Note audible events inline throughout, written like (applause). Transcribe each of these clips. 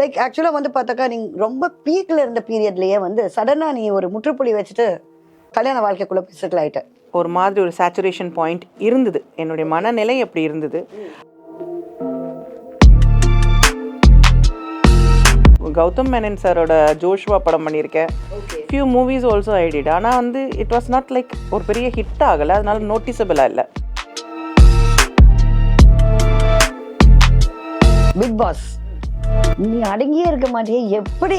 Like ஆக்சுவலாக வந்து பார்த்தாக்கா நீ ரொம்ப பீக்கில் இருந்த பீரியட்லயே வந்து சடனாக நீ ஒரு முற்றுப்புள்ளி வச்சுட்டு கல்யாண வாழ்க்கைக்குள்ளே போய் செட்டில் ஆயிட்ட. ஒரு மாதிரி ஒரு சேச்சுரேஷன் பாயிண்ட் இருந்தது. என்னுடைய மனநிலை அப்படி இருந்தது. கௌதம் மேனன் சாரோட ஜோஷ்வா படம் பண்ணியிருக்கேன். ஃபியூ மூவிஸ் ஆல்சோ ஐடிட் ஆனால் வந்து இட் வாஸ் நாட் லைக் ஒரு பெரிய ஹிட் ஆகலை. அதனால நோட்டிசபிளாக இல்லை. பிக் பாஸ் நீ அடங்கியே இருக்க மாட்டியே. எப்படி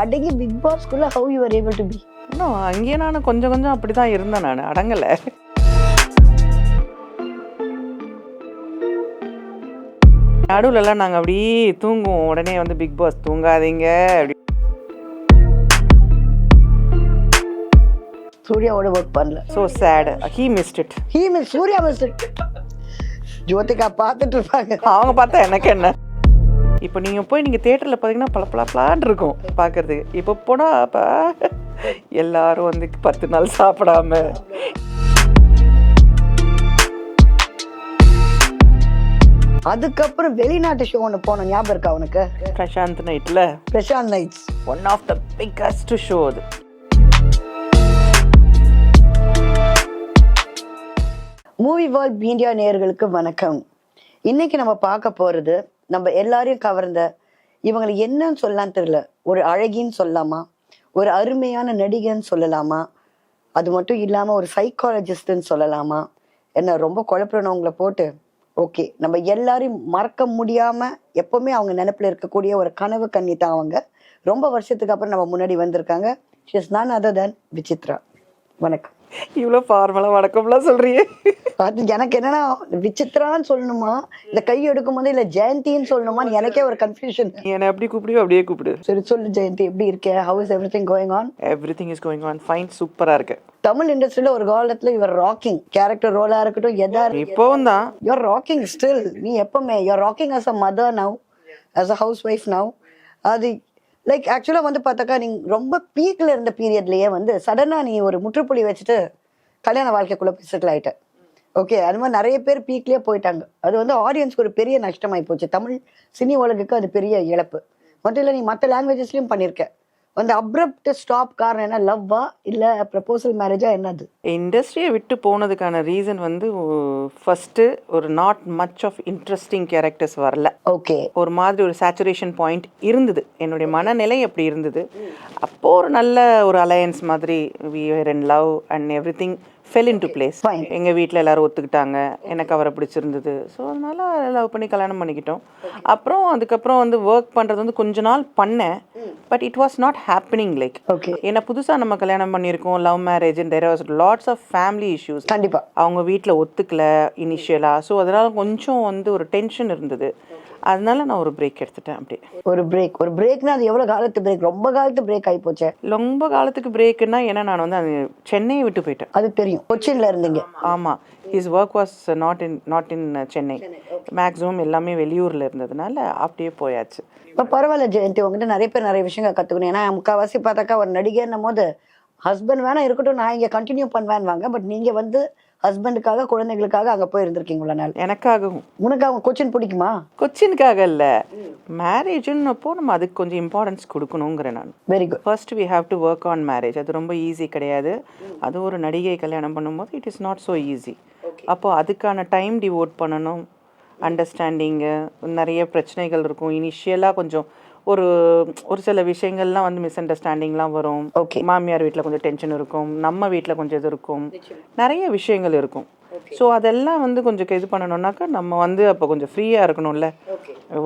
அடங்கி big பாஸ்க்குள்ள how you are able to be இன்னும் அங்கேயே நான் கொஞ்சம் கொஞ்சம் அப்படி தான் இருந்தேன் நான். அடங்கலை. நடுவுலலாம் நாங்கள் அப்படியே தூங்குவோம். உடனே வந்து பிக் பாஸ் தூங்காதீங்க. அப்படி. சூர்யாவோட ஒர்க் பண்ணல. So sad he missed it he miss Suriya miss Jyothika பார்த்துட்டு இருப்பாங்க. அவங்க பார்த்தா எனக்கு என்ன? இப்போ நீங்கள் போய் நீங்கள் தேட்டரில் பார்த்தீங்கன்னா பல பலான் இருக்கும் பார்க்கறதுக்கு. இப்போ போனால் அப்போ எல்லாரும் வந்து பத்து நாள் சாப்பிடாம. அதுக்கப்புறம் வெளிநாட்டு ஷோ ஒன்று போனோம். ஞாபகம் இருக்கா உனக்கு? பிரசாந்த் நைட்டில் Prashanth nights one of the biggest show அது. மூவி வேர்ல்ட் இந்தியா நேயர்களுக்கு வணக்கம். இன்னைக்கு நம்ம பார்க்க போறது நம்ம எல்லாரையும் கவர்ந்த இவங்களை என்னன்னு சொல்லலாம்னு தெரியல. ஒரு அழகின்னு சொல்லலாமா? ஒரு அருமையான நடிகன்னு சொல்லலாமா? அது மட்டும் இல்லாமல் ஒரு சைக்காலஜிஸ்ட்னு சொல்லலாமா? என்ன ரொம்ப குழப்பறவங்களை போட்டு. ஓகே நம்ம எல்லாரையும் மறக்க முடியாமல் எப்போவுமே அவங்க நினப்பில் இருக்கக்கூடிய ஒரு கனவு கண்ணி தான் அவங்க. ரொம்ப வருஷத்துக்கு அப்புறம் நம்ம முன்னாடி வந்திருக்காங்க. ஷிஸ் நான் அதர் தேன் விசித்ரா. வணக்கம். இவ்வளோ ஃபார்மலாக வணக்கம்லாம் சொல்கிறீங்க அது எனக்கு என்னன்னா விசித்ரான்னு சொல்லணுமா? இந்த கை எடுக்கும் போது இல்ல ஜெயந்தின்னு சொல்லணுமான்னு எனக்கே ஒரு கன்ஃபியூஷன் என்னை எப்படி கூப்பிடுவோ அப்படியே கூப்பிடு. சரி சொல்லு ஜெயந்தி எப்படி இருக்கே? How is everything going on everything is going on fine சூப்பராக இருக்கு. தமிழ் இண்டஸ்ட்ரியில ஒரு காலத்துல இவர் ராக்கிங் கேரக்டர் ரோலா இருக்கட்டும் எதா இப்போவும் தான். யூஆர் ராக்கிங் ஸ்டில் நீ எப்பவுமே you are rocking as a mother now as a housewife now அது லைக் ஆக்சுவலாக வந்து பார்த்தாக்கா நீங்கள் ரொம்ப பீக்கில் இருந்த பீரியட்லேயே வந்து சடனாக நீ ஒரு முற்றுப்புள்ளி வச்சுட்டு கல்யாண வாழ்க்கைக்குள்ளே போய் செட்டில் ஆயிட்ட. ஓகே அது மாதிரி நிறைய பேர் பீக்லேயே போயிட்டாங்க. அது வந்து ஆடியன்ஸ்க்கு ஒரு பெரிய நஷ்டமாகி போச்சு. தமிழ் சினி உலகுக்கு அது பெரிய இழப்பு. மட்டும் இல்லை நீ மற்ற லாங்குவேஜஸ்லையும் பண்ணியிருக்க அந்த அப்ரப்ட் ஸ்டாப் காரணம் என்ன? லவ்வா இல்லை ப்ரப்போசல் மேரேஜா என்னது? இண்டஸ்ட்ரியை விட்டு போனதுக்கான ரீசன் வந்து ஃபஸ்ட்டு ஒரு not much of interesting characters வரல. ஓகே ஒரு மாதிரி ஒரு சேச்சுரேஷன் பாயிண்ட் இருந்தது. என்னுடைய மனநிலை அப்படி இருந்தது. அப்போது ஒரு நல்ல ஒரு அலையன்ஸ் மாதிரி we were in love and everything fell into place. எங்கள் வீட்டில் எல்லாரும் ஒத்துக்கிட்டாங்க. எனக்கு அவரை பிடிச்சிருந்தது. ஸோ அதனால லவ் பண்ணி கல்யாணம் பண்ணிக்கிட்டோம். அப்புறம் அதுக்கப்புறம் வந்து ஒர்க் பண்ணுறது வந்து கொஞ்ச நாள் பண்ணேன். But it was not happening like okay ஏன்னா புதுசாக நம்ம கல்யாணம் பண்ணியிருக்கோம் love marriage there was lots of family issues கண்டிப்பா. அவங்க வீட்டில் ஒத்துக்கல இனிஷியலாக ஸோ அதனால் கொஞ்சம் வந்து ஒரு டென்ஷன் இருந்தது. அதனால நான் ஒரு பிரேக் எடுத்துட்டேன் அப்படியே. ஒரு பிரேக் ஒரு பிரேக்னா அது எவ்வளவு காலத்து பிரேக் ரொம்ப காலத்து பிரேக் ஆகி போச்சே? ரொம்ப காலத்துக்கு பிரேக்குன்னா ஏன்னா நான் வந்து அது சென்னையை விட்டு போயிட்டேன். அது தெரியும். கொச்சின்ல இருந்தீங்க. ஆமாம் his work was not in not in Chennai maximum எல்லாமே வெளியூரில் இருந்ததுனால அப்படியே போயாச்சு. இப்ப பரவாயில்ல ஜெயந்தி. உங்ககிட்ட நிறைய பேர் நிறைய விஷயங்கள் கத்துக்கணும். ஏன்னா முக்கால்வாசி பார்த்தாக்கா ஒரு நடிகர்னும் போது ஹஸ்பண்ட் வேணா இருக்கட்டும் நான் இங்க கண்டினியூ பண்ணுவேன்வாங்க. பட் நீங்க வந்து ஹஸ்பண்டுக்காக குழந்தைகளுக்காக அங்க போய் இருந்திருக்கீங்க இவ்வளவு நாள். எனக்காகவும். உனக்கு அவங்க கொச்சின் பிடிக்குமா? கொச்சினுக்காக இல்லை. மேரேஜுன்னப்போ நம்ம அதுக்கு கொஞ்சம் இம்பார்ட்டன்ஸ் கொடுக்கணுங்கிறேன் நான். Very good first we have to work on marriage அது ரொம்ப ஈஸி கிடையாது. அது ஒரு நடிகை கல்யாணம் பண்ணும்போது it is not so easy அப்போ அதுக்கான டைம் டிவோட் பண்ணணும். அண்டர்ஸ்டாண்டிங்கு நிறைய பிரச்சனைகள் இருக்கும். இனிஷியலாக கொஞ்சம் ஒரு ஒரு சில விஷயங்கள்லாம் வந்து மிஸ் அண்டர்ஸ்டாண்டிங்லாம் வரும். Okay. மாமியார் வீட்டில் கொஞ்சம் டென்ஷன் இருக்கும். நம்ம வீட்டில் கொஞ்சம் இது இருக்கும். நிறைய விஷயங்கள் இருக்கும். ஸோ அதெல்லாம் வந்து கொஞ்சம் இது பண்ணணும்னாக்கா நம்ம வந்து அப்போ கொஞ்சம் ஃப்ரீயாக இருக்கணும்ல.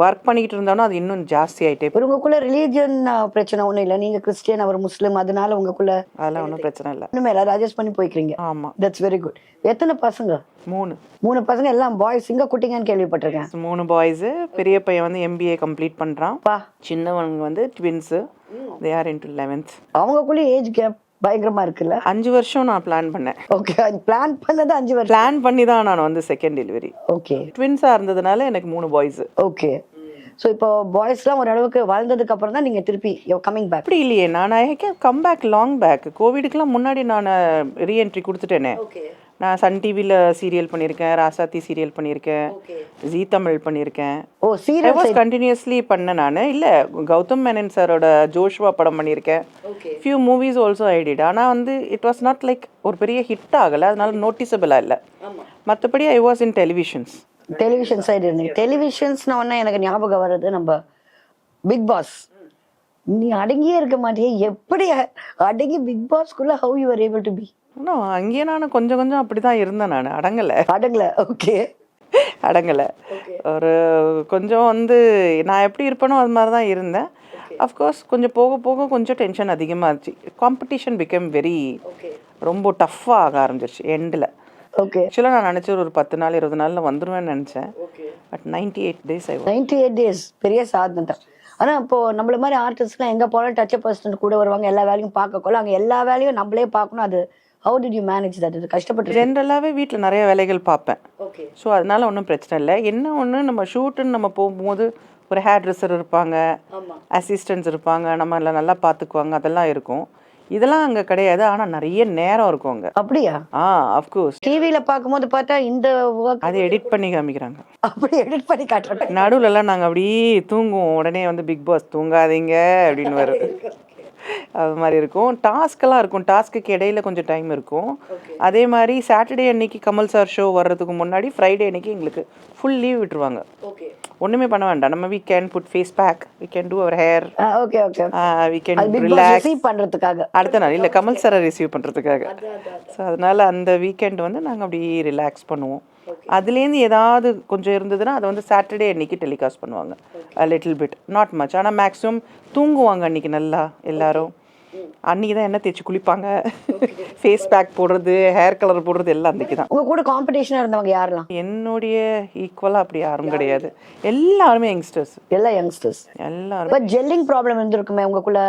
ஒர்க் பண்ணிக்கிட்டு இருந்தோம்னா அது இன்னும் ஜாஸ்தி ஆகிட்டே ஒரு உங்களுக்குள்ள ரிலீஜியன் பிரச்சனை ஒண்ணும் இல்ல. நீங்க கிறிஸ்டியன் அவர் முஸ்லிம் அதனால உங்களுக்குள்ள அதெல்லாம் ஒன்றும் பிரச்சனை இல்லை. ஒண்ணுமே எல்லாரும் அட்ஜஸ்ட் பண்ணி போய்க்கிறீங்க. ஆமாம் தட்ஸ் வெரி குட் எத்தனை பசங்க? மூணு. மூணு பசங்க எல்லாம் பாய்ஸ் சிங்க குட்டிங்கன்னு கேள்விப்பட்டிருக்கேன். மூணு பாய்ஸு பெரிய பையன் வந்து எம்பிஏ கம்ப்ளீட் பண்ணுறான் பா. சின்னவனுங்க வந்து twins they are into eleventh அவங்கக்குள்ளே age gap பயங்கரமா இருக்குல்ல? அஞ்சு வருஷம் நான் பிளான் பண்ணேன். ஓகே பிளான் பண்ணது அஞ்சு வருஷம். பிளான் பண்ணி தான் நான் வந்து செகண்ட் டெலிவரி ஓகே ட்வின்ஸாக இருந்ததுனால எனக்கு மூணு பாய்ஸு ஓகே ஸோ இப்போ பாய்ஸ்லாம் ஓரளவுக்கு வாழ்ந்ததுக்கு அப்புறம் தான் நீங்க திருப்பி கமிங் பேக் அப்படி இல்லையே. நான் I can come back long back கோவிடுக்கெலாம் முன்னாடி நான் ரீஎன்ட்ரி கொடுத்துட்டேனே. நான் சன் டிவியில் சீரியல் பண்ணியிருக்கேன் ராசாத்தி சீரியல் பண்ணியிருக்கேன் ஜீ தமிழ் பண்ணியிருக்கேன். ஓ சீரியல் கண்டினியூஸ்லி பண்ணேன் நான். இல்லை கௌதம் மேனன் சாரோட ஜோஷ்வா படம் பண்ணியிருக்கேன். ஃபியூ மூவிஸ் ஆல்சோ ஐடிட் ஆனால் வந்து இட் வாஸ் நாட் லைக் ஒரு பெரிய ஹிட் ஆகலை. அதனால நோட்டிசபிளாக இல்லை. மற்றபடி I was in televisions television side இருந்தீங்க டெலிவிஷன்ஸ்னு ஒன்று எனக்கு ஞாபகம் வர்றது நம்ம பிக் பாஸ் நீ அடங்கியே இருக்க மாட்டியே. எப்படி அடங்கி big பாஸ்க்குள்ள how you are able to be இன்னும் அங்கேயே நான் கொஞ்சம் கொஞ்சம் அப்படி தான் இருந்தேன் நான். அடங்கலை. அடங்கல. ஓகே. அடங்கலை. ஒரு கொஞ்சம் வந்து நான் எப்படி இருப்பேனோ அது மாதிரி தான் இருந்தேன் அஃப்கோர்ஸ் கொஞ்சம் போக போக கொஞ்சம் டென்ஷன் அதிகமாகிடுச்சு காம்படிஷன் பிகம் வெரி ரொம்ப டஃப்பாக ஆக ஆரம்பிச்சிருச்சு எண்டில் ஓகே. ஆக்சுவலாக நான் நினச்ச ஒரு பத்து நாள் இருபது நாளில் வந்துருவேன்னு நினச்சேன். But ninety eight days I ninety eight days பெரிய சாதனை தான். ஆனா இப்போ நம்மள மாதிரி ஆர்டிஸ்ட்லாம் எங்க போனாலும் டச் பர்சன் கூட வருவாங்க எல்லா வேலையும் பார்க்கக்குள்ள அங்க எல்லா வேலையும் நம்மளே பார்க்கணும். அது how did you manage that இது கஷ்டப்பட்டு ஜென்ரலாகவே வீட்டில் நிறைய வேலைகள் பார்ப்பேன். ஓகே ஸோ அதனால ஒன்றும் பிரச்சனை இல்லை. என்ன ஒன்று நம்ம ஷூட்டுன்னு நம்ம போகும்போது ஒரு ஹேர் ட்ரெஸ்ஸர் இருப்பாங்க அசிஸ்டன்ஸ் இருப்பாங்க நம்ம எல்லாம் நல்லா பார்த்துக்குவாங்க அதெல்லாம் இருக்கும். இதெல்லாம் அங்கே கிடையாது. ஆனால் நிறைய நேரம் இருக்கும் அங்கே. அப்படியா? ஆ அஃப்கோர்ஸ் டிவியில பார்க்கும்போது பார்த்தா இந்த அதை எடிட் பண்ணி காமிக்கிறாங்க. அப்படி எடிட் பண்ணி காட்டுறாங்க. நடுவுலலாம் நாங்கள் அப்படியே தூங்குவோம். உடனே வந்து பிக் பாஸ் தூங்காதீங்க அப்படின்னு வரும். (laughs) அது மாதிரி இருக்கும். டாஸ்க்கெல்லாம் இருக்கும். டாஸ்க்குக்கு இடையில கொஞ்சம் டைம் இருக்கும். அதே மாதிரி சாட்டர்டே அன்னைக்கு கமல் சார் ஷோ வர்றதுக்கு முன்னாடி ஃப்ரைடே அன்னைக்கு எங்களுக்கு ஃபுல் லீவ் விட்டுருவாங்க. ஒன்றுமே பண்ண வேண்டாம். நம்ம we can put face pack we can do our hair okay okay we can relax receive பண்றதுக்காக. அடுத்த நாள். இல்லை கமல் சாரை ரிசீவ் பண்ணுறதுக்காக ஸோ அதனால அந்த வீக்கெண்ட் வந்து நாங்கள் அப்படியே ரிலாக்ஸ் பண்ணுவோம். அதுலேருந்து ஏதாவது கொஞ்சம் இருந்ததுன்னா அதை வந்து சாட்டர்டே அன்னைக்கு டெலிகாஸ்ட் பண்ணுவாங்க. லிட்டில் பிட் நாட் மச் ஆனால் மேக்ஸிமம் தூங்குவாங்க அன்னைக்கு நல்லா எல்லாரும். அன்னைக்கு தான் எண்ணெய் தேய்ச்சி குளிப்பாங்க. ஃபேஸ் பேக் (laughs) போடுறது ஹேர் கலர் போடுறது எல்லாம் அன்னைக்கு தான் உங்க கூட காம்படிஷனா இருந்தவங்க யாரெல்லாம்? என்னுடைய ஈக்குவலாக அப்படி யாரும் கிடையாது. எல்லாருமே யங்ஸ்டர்ஸ் எல்லா யங்ஸ்டர்ஸ் எல்லாரும். பட் ஜெல்லிங் ப்ராப்ளம் இருந்திருக்குமே உங்களுக்குள்ள?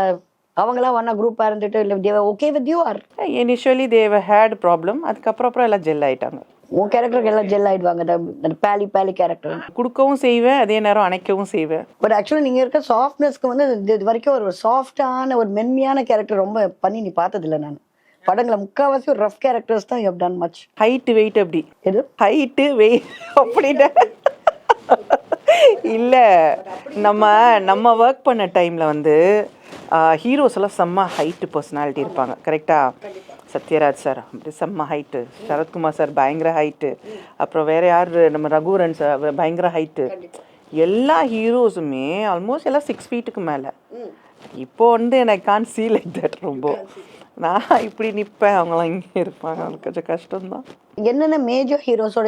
அவங்களாம் ஒன்னா குரூப்பா இருந்துட்டு இல்ல okay with you are initially they had problem அதுக்கப்புறம் அப்புறம் எல்லாம் ஜெல் ஆயிட்டாங்க. உன் கேரக்டருக்கு எல்லாம் ஜெல் ஆயிடுவாங்க. அந்த பேலி பேலி கேரக்டர் கொடுக்கவும் செய்வேன் அதே நேரம் அணைக்கவும் செய்வேன் பட் ஆக்சுவலி நீங்க இருக்க சாஃப்ட்னஸ்க்கு வந்து இது வரைக்கும் ஒரு சாஃப்டான ஒரு மென்மையான கேரக்டர் ரொம்ப பண்ணி நீ பார்த்ததில்ல நான். படங்களை முக்காவாசி ஒரு ரஃப் கேரக்டர்ஸ் தான் you done much height weight அப்படி எது? ஹைட்டு வெயிட் அப்படின்னா இல்லை நம்ம நம்ம ஒர்க் பண்ண டைமில் வந்து ஹீரோஸ் எல்லாம் செம்ம ஹைட்டு பர்சனாலிட்டி இருப்பாங்க. கரெக்டா சத்யராஜ் சார் அப்படி செம்ம ஹைட்டு சரத்குமார் சார் பயங்கர ஹைட்டு அப்புறம் வேற யார்? நம்ம ரகுவரன் சார் பயங்கர ஹைட்டு எல்லா ஹீரோஸுமே ஆல்மோஸ்ட் எல்லாம் சிக்ஸ் ஃபீட்டுக்கு மேலே. இப்போ வந்து எனக்கு கான் சீ லைக் தட் ரொம்ப. நான் இப்படி நிற்பேன் அவங்களாம் இங்கே இருப்பாங்க. அவங்களுக்கு கொஞ்சம் கஷ்டம்தான். என்னென்ன மேஜர் ஹீரோஸோட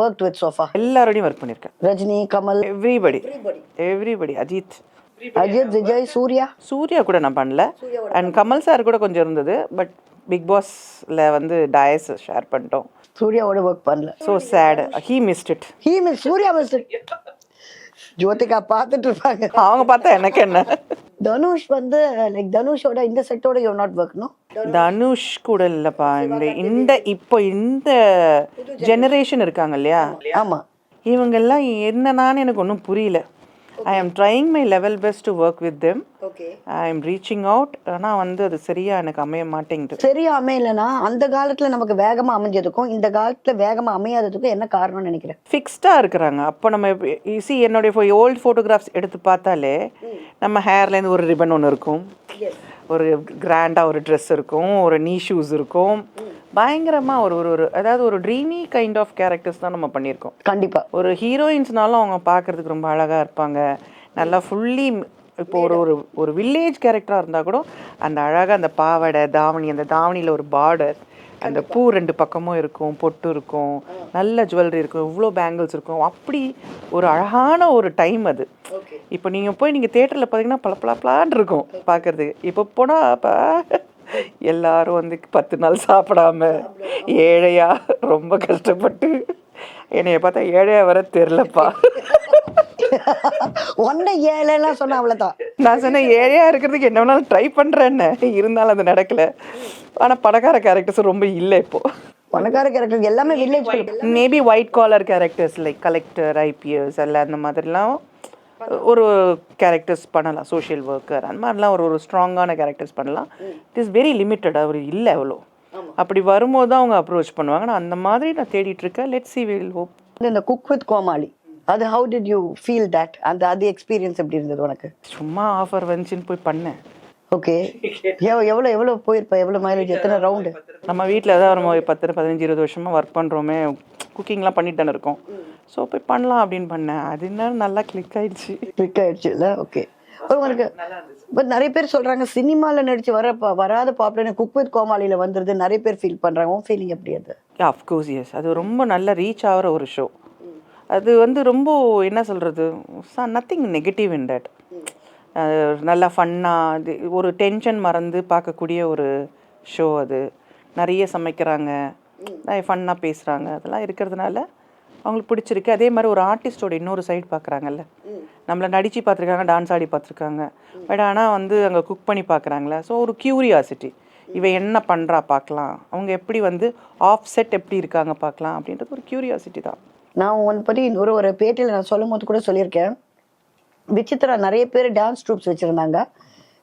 ஒர்க் வித் சோஃபா எல்லாரோடையும் ஒர்க் பண்ணியிருக்கேன். Rajini Kamal? Everybody everybody Ajith. Ajith Vijay Suriya? Suriya கூட நான் பண்ணல. அண்ட் கமல் சார் கூட கொஞ்சம் இருந்தது பட் பிக் பாஸ்ல வந்து டயஸ் ஷேர் பண்ணிட்டோம். சூர்யாவோட ஒர்க் பண்ணல. So sad he missed it he miss Suriya miss Jyothika பார்த்துட்டு இருப்பாங்க. அவங்க பார்த்தா எனக்கு என்ன? தனுஷ் வந்து லைக் தனுஷோட இந்த செட்டோட you not work no Dhanush கூட இல்லைப்பா. இந்த இந்த இப்போ இந்த ஜெனரேஷன் இருக்காங்க இல்லையா? ஆமா. இவங்கெல்லாம் என்னன்னான்னு எனக்கு ஒன்றும் புரியல. I am trying my level best to work with them okay I am reaching out ஆனால் வந்து அது சரியா எனக்கு அமைய மாட்டேங்குது. சரியா அமையலனா அந்த காலத்துல நமக்கு வேகமா அமைஞ்சதுக்கும் இந்த காலத்துல வேகமா அமையாததுக்கும் என்ன காரணம்னு நினைக்கிறேன் ஃபிக்ஸ்டாக இருக்கிறாங்க. அப்போ நம்ம ஈஸி என்னுடைய ஓல்டு ஃபோட்டோகிராஃப்ஸ் எடுத்து பார்த்தாலே நம்ம ஹேர்லேருந்து ஒரு ரிப்பன் ஒன்று இருக்கும். ஒரு கிராண்டாக ஒரு ட்ரெஸ் இருக்கும். ஒரு நீ ஷூஸ் இருக்கும். பயங்கரமாக ஒரு ஒரு ஒரு அதாவது ஒரு ட்ரீமி கைண்ட் ஆஃப் கேரக்டர்ஸ் தான் நம்ம பண்ணியிருக்கோம். கண்டிப்பா. ஒரு ஹீரோயின்ஸ்னாலும் அவங்க பார்க்கறதுக்கு ரொம்ப அழகாக இருப்பாங்க. நல்லா ஃபுல்லி இப்போ ஒரு ஒரு ஒரு வில்லேஜ் கேரக்டராக இருந்தால் கூட அந்த அழகாக அந்த பாவாடை தாவணி அந்த தாவணியில் ஒரு பார்டர் அந்த பூ ரெண்டு பக்கமும் இருக்கும் பொட்டு இருக்கும் நல்ல ஜுவல்லரி இருக்கும் இவ்வளோ பேங்கிள்ஸ் இருக்கும். அப்படி ஒரு அழகான ஒரு டைம் அது. இப்போ நீங்கள் போய் நீங்கள் தேட்டரில் பார்த்தீங்கன்னா பல பளபளன்னு இருக்கும் பார்க்கறதுக்கு. இப்போ போனால் அப்போ எல்லாரும் வந்து பத்து நாள் சாப்பிடாம ஏழையா ரொம்ப கஷ்டப்பட்டு என்னைய பார்த்தா ஏழையா வர தெரிலப்பா ஒன்ன ஏழெல்லாம் சொன்ன அவ்வளவுதான். நான் சொன்னேன் ஏழையா இருக்கிறதுக்கு என்ன வேணாலும் ட்ரை பண்ணுறேன்னு இருந்தாலும் அது நடக்கல. ஆனால் பணக்கார கேரக்டர்ஸ் ரொம்ப இல்லை இப்போ. பணக்கார கேரக்டர் எல்லாமே village maybe white collar characters like collector IPS எல்லாம் அந்த மாதிரிலாம் ஒரு கேரக்டர்ஸ் பண்ணலாம் சோஷியல் ஒர்க்கர் அந்த மாதிரிலாம் ஒரு ஒரு ஸ்ட்ராங்கான கேரக்டர்ஸ் பண்ணலாம். இட் இஸ் வெரி லிமிட்டட் அவர் இல்லை அவ்வளோ. அப்படி வரும்போது தான் அவங்க அப்ரோச் பண்ணுவாங்க. நான் அந்த மாதிரி நான் தேடிட்டு இருக்கேன். லெட் சி வில் ஹோப் இந்த குக் வித் கோமாளி. அது how did you feel that அந்த அது எக்ஸ்பீரியன்ஸ் எப்படி இருந்தது உனக்கு? சும்மா ஆஃபர் வந்துச்சுன்னு போய் பண்ணேன். ஓகே எவ்வளோ எவ்வளோ எவ்வளோ போயிருப்ப? எவ்வளோ மைலேஜ் எத்தனை ரவுண்டு நம்ம வீட்டில் தான் ஒரு பத்து பதினஞ்சு இருபது வருஷமாக ஒர்க் பண்ணுறோமே குக்கிங்லாம் பண்ணிட்டு தானே இருக்கோம் ஸோ போய் பண்ணலாம் அப்படின்னு பண்ணேன். அது என்ன நல்லா கிளிக் ஆயிடுச்சு. கிளிக் ஆயிடுச்சு இல்லை? ஓகே உங்களுக்கு பட் நிறைய பேர் சொல்றாங்க சினிமாவில் நடிச்சு வர வராத பாப்புலர் குக் வித் கோமாளியில வந்துருது. நிறைய பேர் ஃபீல் பண்றாங்க. உன் ஃபீலிங் எப்படி அது? அஃப்கோர்ஸ் எஸ் அது ரொம்ப நல்ல ரீச் ஆகிற ஒரு ஷோ அது வந்து ரொம்ப என்ன சொல்கிறது நத்திங் நெகட்டிவ் இன் தட் நல்லா ஃபன்னாக இது ஒரு டென்ஷன் மறந்து பார்க்கக்கூடிய ஒரு ஷோ அது. நிறைய சமைக்கிறாங்க. நிறைய ஃபன்னாக பேசுகிறாங்க அதெல்லாம் இருக்கிறதுனால அவங்களுக்கு பிடிச்சிருக்கு. அதே மாதிரி ஒரு ஆர்டிஸ்டோட இன்னொரு சைடு பார்க்குறாங்கல்ல. நம்மளை நடித்து பார்த்துருக்காங்க டான்ஸ் ஆடி பார்த்துருக்காங்க. பட் ஆனால் வந்து அங்கே குக் பண்ணி பார்க்குறாங்களே ஸோ ஒரு க்யூரியாசிட்டி இவன் என்ன பண்ணுறா பார்க்கலாம். அவங்க எப்படி வந்து ஆஃப் செட் எப்படி இருக்காங்க பார்க்கலாம் அப்படின்றது ஒரு க்யூரியாசிட்டி தான். நான் ஒன் பற்றி இன்னொரு ஒரு பேட்டியில் நான் சொல்லும் போது கூட சொல்லியிருக்கேன். விசித்ரா நிறைய பேர் டான்ஸ் ட்ரூப்ஸ் வச்சுருந்தாங்க.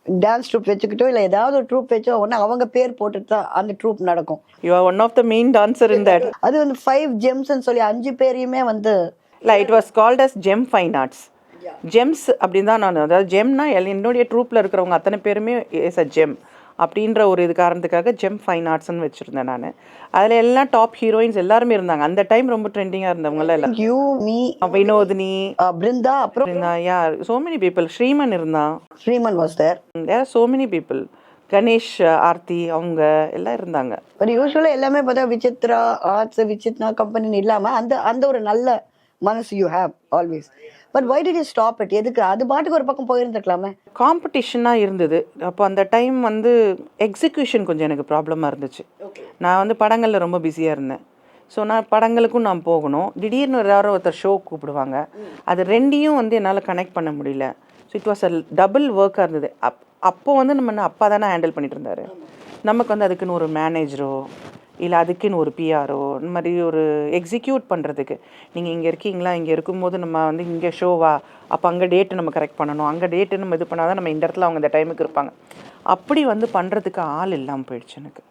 டான்ஸ் ட்ரூப் வச்சுக்கிட்டோ இல்லை ஏதாவது ஒரு ட்ரூப் வச்சோ உடனே அவங்க பேர் போட்டுட்டு தான் அந்த ட்ரூப் நடக்கும். You are one of the main dancer in that அது வந்து ஃபைவ் ஜெம்ஸ்ன்னு சொல்லி அஞ்சு பேரையுமே வந்து இல்லை it was called as gem fine arts gems அப்படின்னு தான் நான் அதாவது ஜெம்னா என்னுடைய ட்ரூப்பில் இருக்கிறவங்க அத்தனை பேருமே இஸ் அ ஜெம் அப்படின்ற ஒரு இது காரணத்துக்காக ஜெம் ஃபைன் ஆர்ட்ஸ்னு வச்சுருந்தேன் நான். அதில் எல்லாம் டாப் ஹீரோயின்ஸ் எல்லாருமே இருந்தாங்க. அந்த டைம் ரொம்ப ட்ரெண்டிங்காக இருந்தவங்களாம் எல்லாம் யூ மீ வினோதினி பிருந்தா அப்புறம்? இருந்தா ya so many people Sriman இருந்தான். Sriman was there there so many people Ganesh Aarthi அவங்க எல்லாம் இருந்தாங்க. பட் யூஸ்வலாக எல்லாமே பார்த்தா விசித்ரா ஆர்ட்ஸ் விசித்ரா கம்பெனின்னு இல்லாமல் அந்த அந்த ஒரு நல்ல மனசு you have always but why did you stop it எதுக்கு? அது பாட்டுக்கு ஒரு பக்கம் போயிருந்துருக்கலாமே. காம்படிஷனாக இருந்தது. அப்போ அந்த டைம் வந்து எக்ஸிக்யூஷன் கொஞ்சம் எனக்கு ப்ராப்ளமாக இருந்துச்சு. நான் வந்து படங்களில் ரொம்ப பிஸியாக இருந்தேன். ஸோ நான் படங்களுக்கும் நான் போகணும். திடீர்னு யாரோ ஒருத்தர் ஷோ கூப்பிடுவாங்க. அது ரெண்டையும் வந்து என்னால் கனெக்ட் பண்ண முடியல. So it was a double ஒர்க்காக இருந்தது. அப் அப்போ வந்து நம்ம அப்பா தானே ஹேண்டில் பண்ணிட்டு இருந்தாரு. நமக்கு வந்து அதுக்குன்னு ஒரு மேனேஜரோ இல்லை அதுக்குன்னு ஒரு பிஆரோ இந்த மாதிரி ஒரு எக்ஸிக்யூட் பண்ணுறதுக்கு நீங்கள் இங்கே இருக்கீங்களா? இங்கே இருக்கும்போது நம்ம வந்து இங்கே ஷோவா அப்போ அங்கே டேட்டு நம்ம கரெக்ட் பண்ணணும். அங்கே டேட்டு நம்ம இது பண்ணால் தான் நம்ம இந்த இடத்துல அவங்க இந்த டைமுக்கு இருப்பாங்க. அப்படி வந்து பண்ணுறதுக்கு ஆள் இல்லாமல் போயிடுச்சு எனக்கு.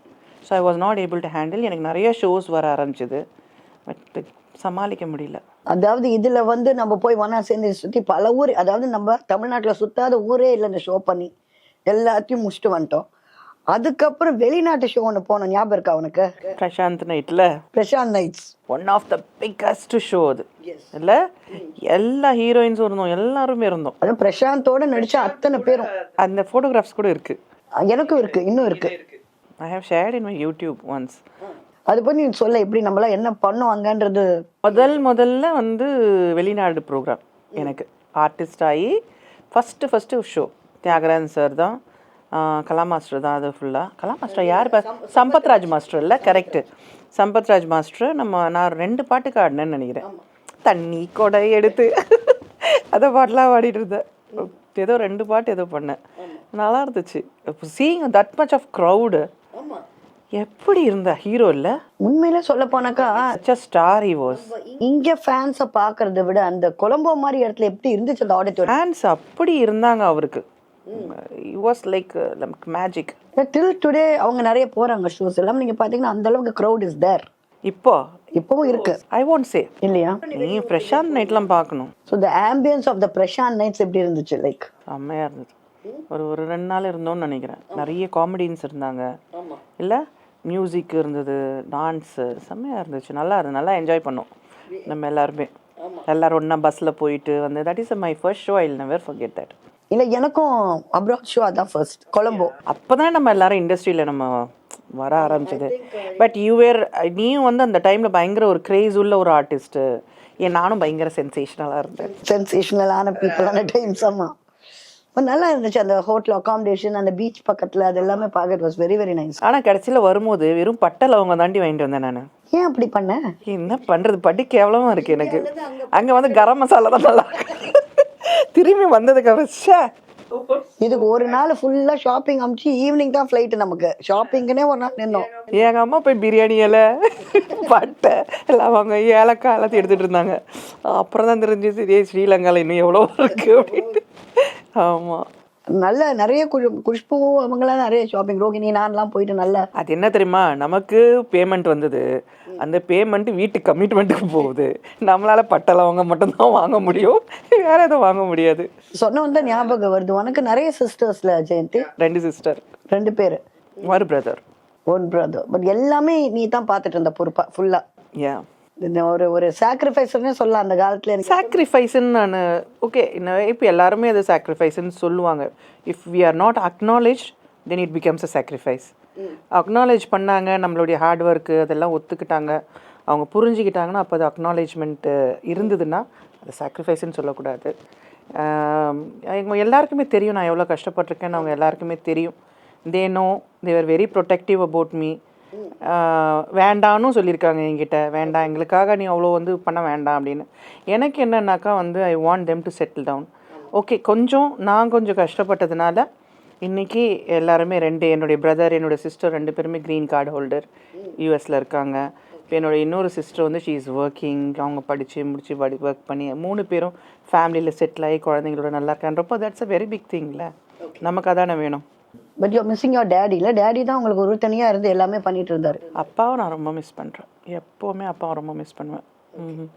So I was not able to handle எனக்கு நிறைய ஷோஸ் வர ஆரம்பிச்சது. பட் சமாளிக்க முடியல. அதாவது இதில் வந்து நம்ம போய் ஒன்றா சேர்ந்து சுற்றி பல ஊர் அதாவது நம்ம தமிழ்நாட்டில் சுற்றாத ஊரே இல்லை இந்த ஷோ பண்ணி. எல்லாத்தையும் முடிச்சுட்டு வந்துட்டோம். அதுக்கப்புறம் வெளிநாட்டு ஷோ ஒன்று போனோம் ஞாபகம் இருக்கா உனக்கு? பிரசாந்த் நைட்டில் Prashanth nights one of the biggest show அது. இல்லை? எல்லா ஹீரோயின்ஸும் இருந்தோம். எல்லாருமே இருந்தோம். அதுவும் பிரசாந்தோட நடிச்ச அத்தனை பேரும். அந்த ஃபோட்டோகிராஃப்ஸ் கூட இருக்குது எனக்கும் இருக்கு. இன்னும் இருக்கு. I have shared in my YouTube once அது பத்தி நீ சொல்ல எப்படி நம்மளாம் என்ன பண்ணுவாங்கன்றது. முதல் முதல்ல வந்து வெளிநாடு ப்ரோக்ராம் எனக்கு. ஆர்டிஸ்ட் ஆகி first first show Thiagarajan sir தான். கலா மாஸ்டர் தான் அது ஃபுல்லாக கலா மாஸ்டர் யார் பா சம்பத்ராஜ் மாஸ்டர் இல்லை கரெக்டு சம்பத்ராஜ் மாஸ்டர் நம்ம நான் ரெண்டு பாட்டுக்கு ஆடினேன்னு நினைக்கிறேன். தண்ணி கொடை எடுத்து. (laughs) அதை பாட்டெலாம் பாடிட்டு இருந்தேன். ஏதோ ரெண்டு பாட்டு ஏதோ பண்ணேன். நல்லா இருந்துச்சு. Seeing that much of crowd எப்படி இருந்த? ஹீரோ இல்லை? உண்மையில சொல்ல போனாக்கா ஸ்டார் ஹி வாஸ் இங்க ஃபேன்ஸை பாக்குறத விட அந்த கொலம்போ மாதிரி இடத்துல எப்படி இருந்துச்சு அந்த ஆடிட்டோரியம் ஃபேன்ஸ் அப்படி இருந்தாங்க அவருக்கு. வாஸ் லைக் நமக்கு மேஜிக் டில் டுடே அவங்க நிறைய போறாங்க ஷோஸ் எல்லாம். நீங்க பாத்தீங்கன்னா அந்த அளவுக்கு க்ரௌட் இஸ் தேர் இப்போ? இப்பவும் இருக்கு. ஐ ஒன்ட் சே இல்லையா? நீ பிரசாந்த் நைட்லாம் பார்க்கணும் so the ambience of the Prashanth nights எப்படி இருந்துச்சு லைக் செம்மையாக இருந்தது ஒரு ஒரு ரெண்டு நாள் இருந்தோம்னு நினைக்கிறேன். நிறைய காமெடியன்ஸ் இருந்தாங்க. இல்லை? மியூசிக் இருந்தது டான்ஸு செம்மையாக இருந்துச்சு. நல்லா இருந்தது. நல்லா என்ஜாய் பண்ணோம். நம்ம எல்லாருமே. எல்லாரும் ஒன்றா பஸ்ஸில் போயிட்டு வந்து that is my first show I never forget that இல்ல எனக்கும் அப்ராட் ஷோ அதான் ஃபர்ஸ்ட் கொலம்போ அப்போ தான் நம்ம எல்லாரும் இண்டஸ்ட்ரியில் நம்ம வர ஆரம்பிச்சது. பட் யூவேர் நீயும் வந்து அந்த டைமில் பயங்கர ஒரு கிரேஸ் உள்ள ஒரு ஆர்டிஸ்ட்டு ஏன் நானும் பயங்கர சென்சேஷனலாக இருந்தேன். சென்சேஷனலான பீப்புளான டைம்ஸ் ஆமா. but நல்லா இருந்துச்சு. அந்த ஹோட்டல் அகாமடேஷன் அந்த பீச் பக்கத்துல அது எல்லாமே பார்க்க வாஸ் வெரி வெரி நைஸ் ஆனால் கடைசியில் வரும்போது வெறும் பட்டை லவங்க தாண்டி வாங்கிட்டு வந்தேன் நான். ஏன் அப்படி பண்ண? என்ன பண்ணுறது பட்டி கேவலமாக இருக்குது எனக்கு. அங்கே வந்து கரம் மசாலா தான் நல்லா இருக்கு. திரும்பி வந்ததுக்கு ச்சே. (laughs) இதுக்கு ஒரு நாள் ஃபுல்லா ஷாப்பிங் அமிச்சு ஈவினிங் தான் ஃப்ளைட் நமக்கு. ஷாப்பிங்னே ஒரு நாள் நின்னோம். எங்கள் அம்மா போய் பிரியாணி இலை (laughs) பட்டை எல்லாம் அவங்க ஏலக்காய் எல்லாத்தையும் எடுத்துகிட்டு இருந்தாங்க. அப்புறம் தான் தெரிஞ்சிச்சு இதே ஸ்ரீலங்காவில் இன்னும் எவ்வளோ இருக்குது அப்படின்ட்டு. ஆமாம் நல்ல நிறைய குஷ்பு அவங்களாம் நிறைய ஷாப்பிங் ரோகிணி நான்லாம் போயிட்டு நல்ல அது என்ன தெரியுமா? நமக்கு பேமெண்ட் வந்தது. அந்த பேமெண்ட் வீட்டு கமிட்மெண்ட்டுக்கு போகுது. நம்மளால பட்டலவங்க மட்டும்தான் வாங்க முடியும். வேற எதுவும் வாங்க முடியாது. சொன்ன ஞாபகம் வருது. உனக்கு நிறைய சிஸ்டர்ஸ்ல ஜெயந்தி? ரெண்டு சிஸ்டர் ரெண்டு பேர். ஒரு பிரதர் ஒன் பிரதர் பட் எல்லாமே நீ தான் பார்த்துட்டு இருந்த பொறுப்பா ஃபுல்லா யா இந்த ஒரு ஒரு சாக்ரிஃபைஸ்னே சொல்லலாம் அந்த காலத்துல எனக்கு. சாக்ரிஃபைஸ்ன்னு நான் ஓகே இப்போ எல்லாருமே அது சாக்ரிஃபைஸ்ன்னு சொல்லுவாங்க. If we are not acknowledge then it becomes a sacrifice acknowledge பண்ணாங்க நம்மளுடைய ஹார்ட் ஒர்க்கு அதெல்லாம் ஒத்துக்கிட்டாங்க. அவங்க புரிஞ்சுக்கிட்டாங்கன்னா அப்போ அது அக்னாலேஜ்மெண்ட்டு இருந்ததுன்னா அது சாக்ரிஃபைஸ்ன்னு சொல்லக்கூடாது. ஆம், எல்லாருக்குமே தெரியும் நான் எவ்வளோ கஷ்டப்பட்டிருக்கேன்னு அவங்க எல்லாருக்குமே தெரியும். They know they are very protective about me வேண்டான்னு சொல்லியிருக்காங்க என்கிட்ட. வேண்டாம் எங்களுக்காக நீ அவ்வளோ வந்து பண்ண வேண்டாம் அப்படின்னு. எனக்கு என்னன்னாக்கா வந்து I want them to settle down okay கொஞ்சம் நான் கொஞ்சம் கஷ்டப்பட்டதுனால இன்றைக்கி எல்லாருமே ரெண்டு என்னுடைய பிரதர் என்னுடைய சிஸ்டர் ரெண்டு பேருமே க்ரீன் கார்டு ஹோல்டர் யூஎஸில் இருக்காங்க. இப்போ என்னோட இன்னொரு சிஸ்டர் வந்து ஷீ இஸ் ஒர்க்கிங் அவங்க படித்து முடிச்சு படி ஒர்க் பண்ணி மூணு பேரும் ஃபேமிலியில் செட்டில் ஆகி குழந்தைங்களோட நல்லா இருக்கான்றப்போ தட்ஸ் அ வெரி பிக் திங்ல நமக்கு அதானே வேணும்? But you missing your daddy இல்ல? டேடி தான் உங்களுக்கு ஒரு தனியா இருந்து எல்லாமே பண்ணிட்டு இருந்தாரு. அப்பாவை நான் ரொம்ப மிஸ் பண்ணுறேன் எப்போவுமே அப்பாவை ரொம்ப மிஸ் பண்ணுவேன். ம்ஹும்.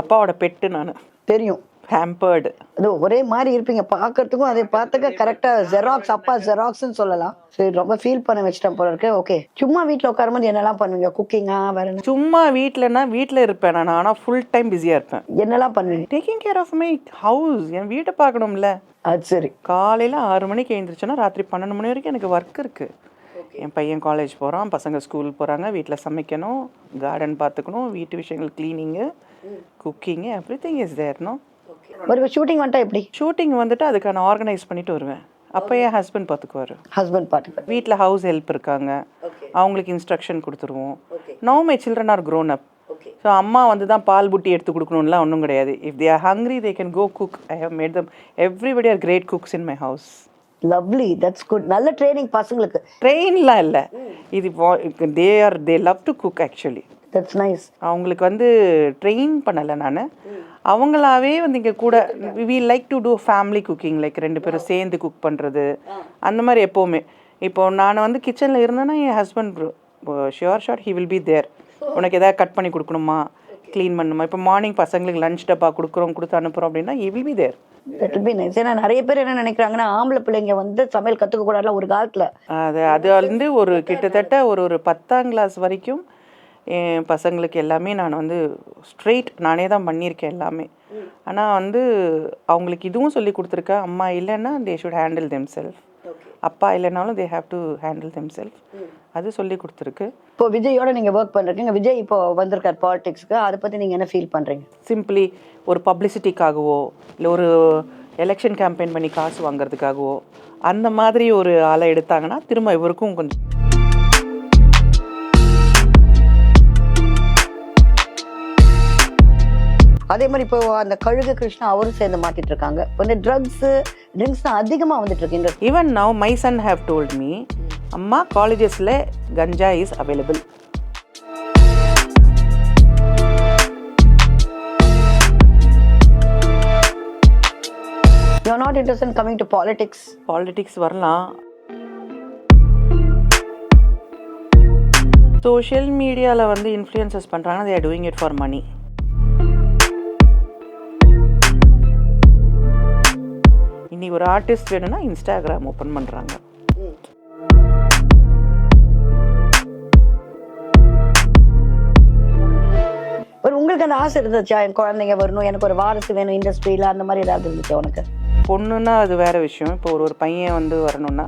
அப்பாவோட பெட்டு நான். தெரியும். ஹேம்பர்டு அது ஒரே மாதிரி இருப்பீங்க. பார்க்கறதுக்கும் அதை பார்த்துக்க கரெக்டா ஜெராக்ஸ் அப்பா ஜெராக்ஸ்னு சொல்லலாம். சரி ரொம்ப ஃபீல் பண்ண வச்சிட்டேன் போல இருக்கு. ஓகே சும்மா வீட்ல உட்காரும்போது என்னெல்லாம் பண்ணுவீங்க? குக்கிங்கா வேற சும்மா வீட்டிலனா வீட்டில் இருப்பேன் நான். ஆனால் ஃபுல் டைம் பிஸியாக இருப்பேன். என்னெல்லாம் பண்ணுவீங்க? Taking care of my house என் வீட்டை பார்க்கணும்ல. அது சரி. காலையில் ஆறு மணிக்கு எழுந்திரிச்சோன்னா ராத்திரி பன்னெண்டு மணி வரைக்கும் எனக்கு ஒர்க் இருக்குது என் பையன் காலேஜ் போகிறான் பசங்க ஸ்கூல் போகிறாங்க வீட்டில் சமைக்கணும். கார்டன் பார்த்துக்கணும். வீட்டு விஷயங்கள் cleaning cooking everything is there no ஒரு ஷூட்டிங் வந்துட்டா எப்படி? ஷூட்டிங் வந்துட்டு அதுக்கான ஆர்கனைஸ் பண்ணிட்டு வருவேன். அப்போ என் ஹஸ்பண்ட் பார்த்துக்குவாரு ஹஸ்பண்ட் பார்த்துக்க வீட்டில் ஹவுஸ் ஹெல்ப் இருக்காங்க. அவங்களுக்கு இன்ஸ்ட்ரக்ஷன் கொடுத்துருவோம். No my children are grown up. So அம்மா வந்து தான் பால் புட்டி எடுத்து கொடுக்கணும்லாம் ஒன்றும் கிடையாது. If they are hungry they can go cook I have made them everybody are great cooks in my house lovely that's good நல்ல ட்ரைனிங் பசங்களுக்கு. ட்ரெயின்லாம் இல்லை. இது they are they love to cook actually that's nice அவங்களுக்கு வந்து train பண்ணலை நான். அவங்களாவே வந்து இங்கே கூட we like to do family cooking like ரெண்டு பேரும் சேர்ந்து குக் பண்ணுறது அந்த மாதிரி எப்போவுமே. இப்போ நான் வந்து கிச்சனில் இருந்தேன்னா என் husband sure shot he will be there உனக்கு எதாவது கட் பண்ணி கொடுக்கணுமா? க்ளீன் பண்ணணுமா இப்போ மார்னிங் பசங்களுக்கு லஞ்ச் டப்பா கொடுக்குறோம் கொடுத்து அனுப்புகிறோம் அப்படின்னா he will be there that be nice ஏன்னா நிறைய பேர் என்ன நினைக்கிறாங்கன்னா ஆம்பளை பிள்ளைங்க வந்து சமையல் கத்துக்க கூடாதுல ஒரு காலத்துல. அது அது வந்து ஒரு கிட்டத்தட்ட ஒரு ஒரு பத்தாம் கிளாஸ் வரைக்கும் என் பசங்களுக்கு எல்லாமே நான் வந்து ஸ்ட்ரெயிட் நானே தான் பண்ணியிருக்கேன் எல்லாமே. ஆனால் வந்து அவங்களுக்கு இதுவும் சொல்லி கொடுத்துருக்கேன் அம்மா இல்லைன்னா they should handle them self அப்பா இல்லைனாலும் they have to handle them self அது சொல்லி கொடுத்துருக்கு. இப்போ விஜயோட நீங்க ஒர்க் பண்றீங்க விஜய் இப்போ வந்திருக்கார் பாலிடிக்ஸ்க்கு அதை பத்தி நீங்க என்ன ஃபீல் பண்றீங்க? சிம்பிளி ஒரு பப்ளிசிட்டிக்காகவோ இல்லை ஒரு எலெக்ஷன் கேம்பெயின் பண்ணி காசு வாங்குறதுக்காகவோ அந்த மாதிரி ஒரு ஆளை எடுத்தாங்கன்னா திரும்ப இவருக்கும் கொஞ்சம் அதே மாதிரி இப்போ அந்த கழுகு கிருஷ்ணா அவரும் சேர்ந்து மாத்திட்டு இருக்காங்க இப்போ இந்த ட்ரக்ஸ் ட்ரிங்க்ஸ் தான் அதிகமா வந்துட்டு இருக்கு even now my son have told me அம்மா காலேஜஸில் கஞ்சா is available you not interest coming to politics politics வரலாம். சோஷியல் மீடியாவில் வந்து இன்ஃப்ளூயன்சஸ் பண்ணுறாங்கன்னா they are doing it for money இன்னைக்கு ஒரு ஆர்டிஸ்ட் வேணும்னா இன்ஸ்டாகிராம் ஓப்பன் பண்ணுறாங்க ஒரு உங்களுக்கு அந்த ஆசை இருந்துச்சா? என் குழந்தைங்க வரணும் எனக்கு ஒரு வாரிசு வேணும் இண்டஸ்ட்ரியில அந்த மாதிரி ஏதாவது இருந்துச்சா உனக்கு? பொண்ணுன்னா அது வேற விஷயம். இப்போ ஒரு ஒரு பையன் வந்து வரணும்னா